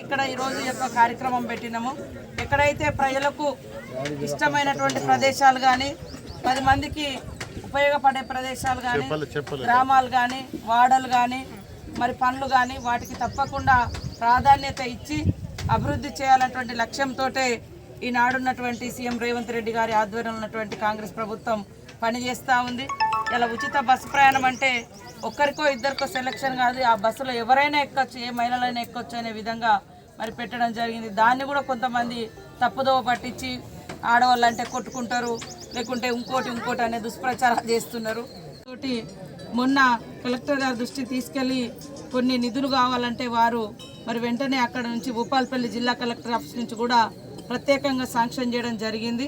ఇక్కడ ఈరోజు యొక్క కార్యక్రమం పెట్టినాము. ఎక్కడైతే ప్రజలకు ఇష్టమైనటువంటి ప్రదేశాలు కానీ పది మందికి ఉపయోగపడే ప్రదేశాలు కానీ గ్రామాలు కానీ వాడలు కానీ మరి పనులు కానీ వాటికి తప్పకుండా ప్రాధాన్యత ఇచ్చి అభివృద్ధి చేయాలన్నటువంటి లక్ష్యంతో ఈనాడున్నటువంటి సీఎం రేవంత్ రెడ్డి గారి ఆధ్వర్యంలో ఉన్నటువంటి కాంగ్రెస్ ప్రభుత్వం పనిచేస్తూ ఉంది. ఇలా ఉచిత బస్సు ప్రయాణం అంటే ఒక్కరికో ఇద్దరికో సెలక్షన్ కాదు ఆ బస్సులో ఎవరైనా ఎక్కొచ్చు ఏ మహిళలైనా ఎక్కొచ్చు అనే విధంగా మరి పెట్టడం జరిగింది. దాన్ని కూడా కొంతమంది తప్పుదోవ పట్టించి ఆడవాళ్ళు అంటే కొట్టుకుంటారు. లేకుంటే ఇంకోటి ఇంకోటి అనే దుష్ప్రచారాలు చేస్తున్నారు. తోటి మొన్న కలెక్టర్ గారి దృష్టి తీసుకెళ్ళి కొన్ని నిధులు కావాలంటే వారు మరి వెంటనే అక్కడ నుంచి భూపాలపల్లి జిల్లా కలెక్టర్ ఆఫీస్ నుంచి కూడా ప్రత్యేకంగా శాంక్షన్ చేయడం జరిగింది.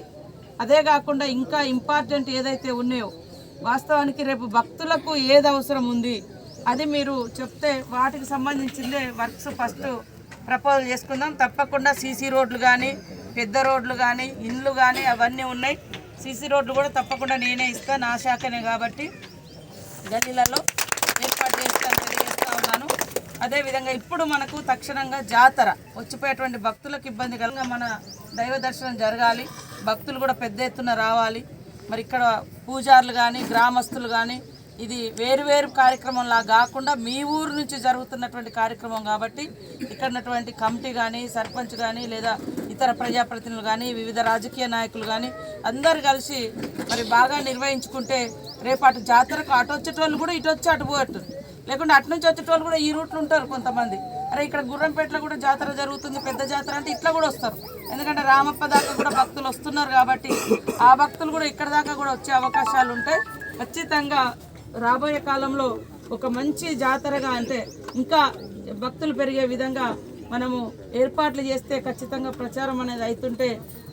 అదే కాకుండా ఇంకా ఇంపార్టెంట్ ఏదైతే ఉన్నాయో వాస్తవానికి రేపు భక్తులకు ఏది అవసరం ఉంది అది మీరు చెప్తే వాటికి సంబంధించిందే వర్క్స్ ఫస్ట్ ప్రపోజల్ చేసుకుందాం. తప్పకుండా సీసీ రోడ్లు కానీ పెద్ద రోడ్లు కానీ ఇండ్లు కానీ అవన్నీ ఉన్నాయి. సీసీ రోడ్లు కూడా తప్పకుండా నేనే ఇస్తాను నా శాఖనే కాబట్టి గల్లీలలో ఏర్పాటు చేస్తాను తెలియజేస్తూ ఉన్నాను. అదేవిధంగా ఇప్పుడు మనకు తక్షణంగా జాతర వచ్చిపోయేటువంటి భక్తులకు ఇబ్బంది కలగా మన దైవ దర్శనం జరగాలి భక్తులు కూడా పెద్ద ఎత్తున రావాలి. మరి ఇక్కడ పూజారులు కానీ గ్రామస్తులు కానీ ఇది వేరు వేరు కార్యక్రమంలా కాకుండా మీ ఊరు నుంచి జరుగుతున్నటువంటి కార్యక్రమం కాబట్టి ఇక్కడ ఉన్నటువంటి కమిటీ కానీ సర్పంచ్ కానీ లేదా ఇతర ప్రజాప్రతినిధులు కానీ వివిధ రాజకీయ నాయకులు కానీ అందరు కలిసి మరి బాగా నిర్వహించుకుంటే రేపాటు జాతరకు అటు వచ్చేటోళ్ళు కూడా ఇటు వచ్చి అటు పోయట్టు లేకుంటే అటు నుంచి వచ్చేటోళ్ళు కూడా ఈ రూట్లు ఉంటారు కొంతమంది. అరే ఇక్కడ గుర్రంపేటలో కూడా జాతర జరుగుతుంది పెద్ద జాతర అంటే ఇట్లా కూడా వస్తారు. ఎందుకంటే రామప్ప దాకా కూడా భక్తులు వస్తున్నారు కాబట్టి ఆ భక్తులు కూడా ఇక్కడ దాకా కూడా వచ్చే అవకాశాలు ఉంటాయి ఖచ్చితంగా రాబోయే కాలంలో ఒక మంచి జాతరగా అంటే ఇంకా భక్తులు పెరిగే విధంగా మనము ఏర్పాట్లు చేస్తే ఖచ్చితంగా ప్రచారం అనేది అవుతుంటే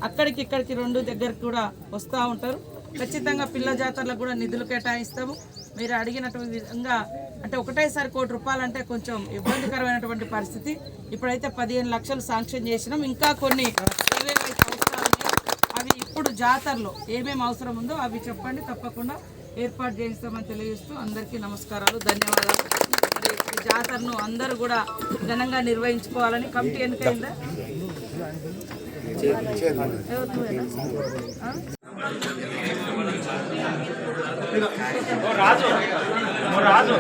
అక్కడికి ఇక్కడికి రెండు దగ్గరికి కూడా వస్తూ ఉంటారు. ఖచ్చితంగా పిల్ల జాతరలకు కూడా నిధులు కేటాయిస్తాము. మీరు అడిగినటువంటి విధంగా అంటే ఒకటేసారి కోటి రూపాయలు అంటే కొంచెం ఇబ్బందికరమైనటువంటి పరిస్థితి. ఇప్పుడైతే పదిహేను లక్షలు శాంక్షన్ చేసినాం. ఇంకా కొన్ని ఏవేవైతే అవసరాలు అవి ఇప్పుడు జాతరలో ఏమేమి అవసరం ఉందో అవి చెప్పండి తప్పకుండా. ఏర్పాటు చేయిస్తామని తెలియజేస్తూ అందరికీ నమస్కారాలు ధన్యవాదాలు. ఈ జాతరను అందరూ కూడా ఘనంగా నిర్వహించుకోవాలని కమిటీ ఎన్నికైందా? రాజు రాజు